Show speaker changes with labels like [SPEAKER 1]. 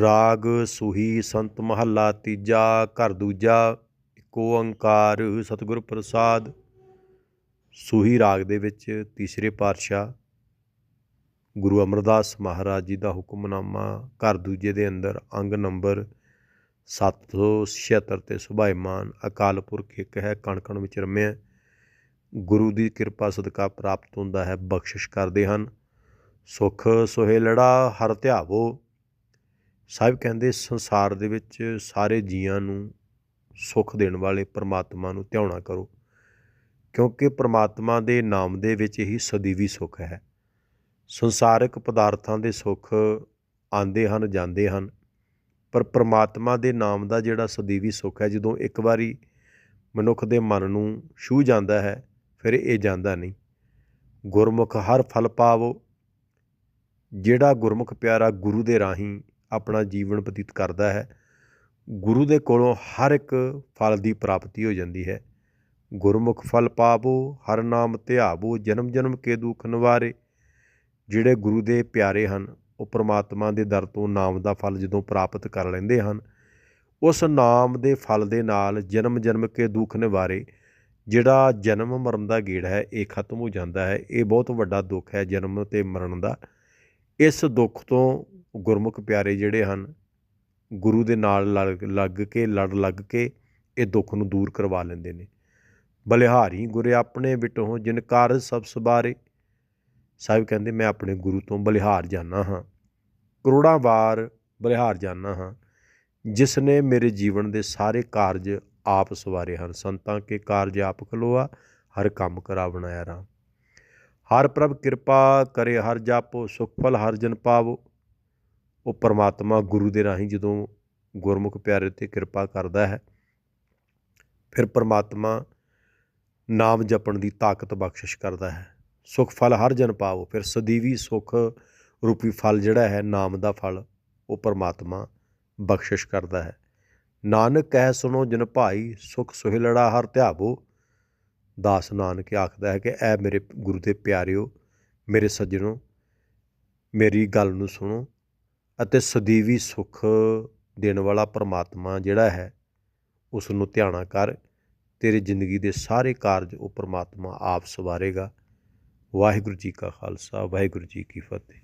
[SPEAKER 1] ਰਾਗ ਸੁਹੀ ਸੰਤ ਮਹੱਲਾ ਤੀਜਾ, ਘਰ ਦੂਜਾ, ਇੱਕ ਓੰਕਾਰ ਸਤਿਗੁਰ ਪ੍ਰਸਾਦ। ਸੁਹੀ ਰਾਗ ਦੇ ਵਿੱਚ ਤੀਸਰੇ ਪਾਤਸ਼ਾਹ ਗੁਰੂ ਅਮਰਦਾਸ ਮਹਾਰਾਜ ਜੀ ਦਾ ਹੁਕਮਨਾਮਾ, ਘਰ ਦੂਜੇ ਦੇ ਅੰਦਰ ਅੰਗ ਨੰਬਰ 776 ਤੇ ਸੁਭਾਈਮਾਨ ਅਕਾਲ ਪੁਰਖ ਇੱਕ ਹੈ ਕਣ ਕਣ ਵਿੱਚ ਰਮਿਆ। ਗੁਰੂ ਦੀ ਕਿਰਪਾ ਸਦਕਾ ਪ੍ਰਾਪਤ ਹੁੰਦਾ ਹੈ, ਬਖਸ਼ਿਸ਼ ਕਰਦੇ ਹਨ। ਸੁਖ ਸੁਹੇਲੜਾ ਹਰ ਧਿਆਵੋ। ਸਾਹਿਬ ਕਹਿੰਦੇ ਸੰਸਾਰ ਦੇ ਵਿੱਚ ਸਾਰੇ ਜੀਆਂ ਨੂੰ ਸੁੱਖ ਦੇਣ ਵਾਲੇ ਪ੍ਰਮਾਤਮਾ ਨੂੰ ਧਿਆਉਣਾ ਕਰੋ, ਕਿਉਂਕਿ ਪ੍ਰਮਾਤਮਾ ਦੇ ਨਾਮ ਦੇ ਵਿੱਚ ਹੀ ਸਦੀਵੀ ਸੁੱਖ ਹੈ। ਸੰਸਾਰਿਕ ਪਦਾਰਥਾਂ ਦੇ ਸੁੱਖ ਆਉਂਦੇ ਹਨ, ਜਾਂਦੇ ਹਨ, ਪਰ ਪ੍ਰਮਾਤਮਾ ਦੇ ਨਾਮ ਦਾ ਜਿਹੜਾ ਸਦੀਵੀ ਸੁੱਖ ਹੈ, ਜਦੋਂ ਇੱਕ ਵਾਰੀ ਮਨੁੱਖ ਦੇ ਮਨ ਨੂੰ ਛੂ ਜਾਂਦਾ ਹੈ, ਫਿਰ ਇਹ ਜਾਂਦਾ ਨਹੀਂ। ਗੁਰਮੁਖ ਹਰ ਫਲ ਪਾਵੋ, ਜਿਹੜਾ ਗੁਰਮੁਖ ਪਿਆਰਾ ਗੁਰੂ ਦੇ ਰਾਹੀਂ ਆਪਣਾ ਜੀਵਨ ਬਤੀਤ ਕਰਦਾ ਹੈ। ਗੁਰੂ ਦੇ ਕੋਲੋਂ ਹਰ ਇੱਕ ਫਲ ਦੀ ਪ੍ਰਾਪਤੀ ਹੋ ਜਾਂਦੀ ਹੈ। ਗੁਰਮੁਖ ਫਲ ਪਾਵੋ, ਹਰ ਨਾਮ ਧਿਆਵੋ ਜਨਮ ਜਨਮ ਕੇ ਦੁੱਖ ਨਿਵਾਰੇ। ਜਿਹੜੇ ਗੁਰੂ ਦੇ ਪਿਆਰੇ ਹਨ, ਉਹ ਪ੍ਰਮਾਤਮਾ ਦੇ ਦਰ ਤੋਂ ਨਾਮ ਦਾ ਫਲ ਜਦੋਂ ਪ੍ਰਾਪਤ ਕਰ ਲੈਂਦੇ ਹਨ, ਉਸ ਨਾਮ ਦੇ ਫਲ ਦੇ ਨਾਲ ਜਨਮ ਜਨਮ ਕੇ ਦੁੱਖ ਨਿਵਾਰੇ। ਜਿਹੜਾ ਜਨਮ ਮਰਨ ਦਾ ਗੇੜ ਹੈ, ਇਹ ਖਤਮ ਹੋ ਜਾਂਦਾ ਹੈ। ਇਹ ਬਹੁਤ ਵੱਡਾ ਦੁੱਖ ਹੈ ਜਨਮ ਤੇ ਮਰਨ ਦਾ। ਇਸ ਦੁੱਖ ਤੋਂ ਗੁਰਮੁਖ ਪਿਆਰੇ ਜਿਹੜੇ ਹਨ, ਗੁਰੂ ਦੇ ਨਾਲ ਲੱਗ ਕੇ, ਲੜ ਲੱਗ ਕੇ ਇਹ ਦੁੱਖ ਨੂੰ ਦੂਰ ਕਰਵਾ ਲੈਂਦੇ ਨੇ। ਬਲਿਹਾਰੀ, ਗੁਰੇ ਆਪਣੇ ਵਿਟੋ ਜਿਨ ਕਾਰਜ ਸਭ ਸਬਾਰੇ। ਸਾਹਿਬ ਕਹਿੰਦੇ, ਮੈਂ ਆਪਣੇ ਗੁਰੂ ਤੋਂ ਬਲਿਹਾਰ ਜਾਣਾ ਹਾਂ। ਕਰੋੜਾਂ ਵਾਰ ਬਲਿਹਾਰ ਜਾਣਾ ਹਾਂ। ਜਿਸ ਨੇ ਮੇਰੇ ਜੀਵਨ ਦੇ ਸਾਰੇ ਕਾਰਜ ਆਪ ਸਵਾਰੇ ਹਨ। ਸੰਤਾਂ ਕੇ ਕਾਰਜ ਆਪ ਖਲੋਆ, ਹਰ ਕੰਮ ਕਰਾ ਬਣਾਇਆ ਰਾਮ। ਹਰ ਪ੍ਰਭ ਕਿਰਪਾ ਕਰੇ, ਹਰ ਜਾਪੋ ਸੁਖ ਫਲ ਹਰ ਜਨ ਪਾਵੋ। ਉਹ ਪਰਮਾਤਮਾ ਗੁਰੂ ਦੇ ਰਾਹੀਂ ਜਦੋਂ ਗੁਰਮੁਖ ਪਿਆਰੇ ਤੇ ਕਿਰਪਾ ਕਰਦਾ ਹੈ, ਫਿਰ ਪਰਮਾਤਮਾ ਨਾਮ ਜਪਣ ਦੀ ਤਾਕਤ ਬਖਸ਼ਿਸ਼ ਕਰਦਾ ਹੈ। ਸੁਖ ਫਲ ਹਰ ਜਨ ਪਾਵੋ, ਫਿਰ ਸਦੀਵੀ ਸੁਖ ਰੂਪੀ ਫਲ ਜਿਹੜਾ ਹੈ, ਨਾਮ ਦਾ ਫਲ ਉਹ ਪਰਮਾਤਮਾ ਬਖਸ਼ਿਸ਼ ਕਰਦਾ ਹੈ। ਨਾਨਕ ਕਹਿ ਸੁਣੋ ਜਨ ਭਾਈ, ਸੁਖ ਸੁਹਿਲੜਾ ਹਰ ਧਿਆਵੋ। ਦਾਸ ਨਾਨਕ ਆਖਦਾ ਹੈ ਕਿ ਐ ਮੇਰੇ ਗੁਰੂ ਦੇ ਪਿਆਰਿਓ, ਮੇਰੇ ਸੱਜਣੋ, ਮੇਰੀ ਗੱਲ ਨੂੰ ਸੁਣੋ। ਅਤੇ ਸਦੀਵੀ ਸੁੱਖ ਦੇਣ ਵਾਲਾ ਪਰਮਾਤਮਾ ਜਿਹੜਾ ਹੈ ਉਸ ਨੂੰ ਧਿਆਣਾ ਕਰ, ਤੇਰੀ ਜ਼ਿੰਦਗੀ ਦੇ ਸਾਰੇ ਕਾਰਜ ਉਹ ਪਰਮਾਤਮਾ ਆਪ ਸਵਾਰੇਗਾ। ਵਾਹਿਗੁਰੂ ਜੀ ਕਾ ਖਾਲਸਾ, ਵਾਹਿਗੁਰੂ ਜੀ ਕੀ ਫਤਿਹ।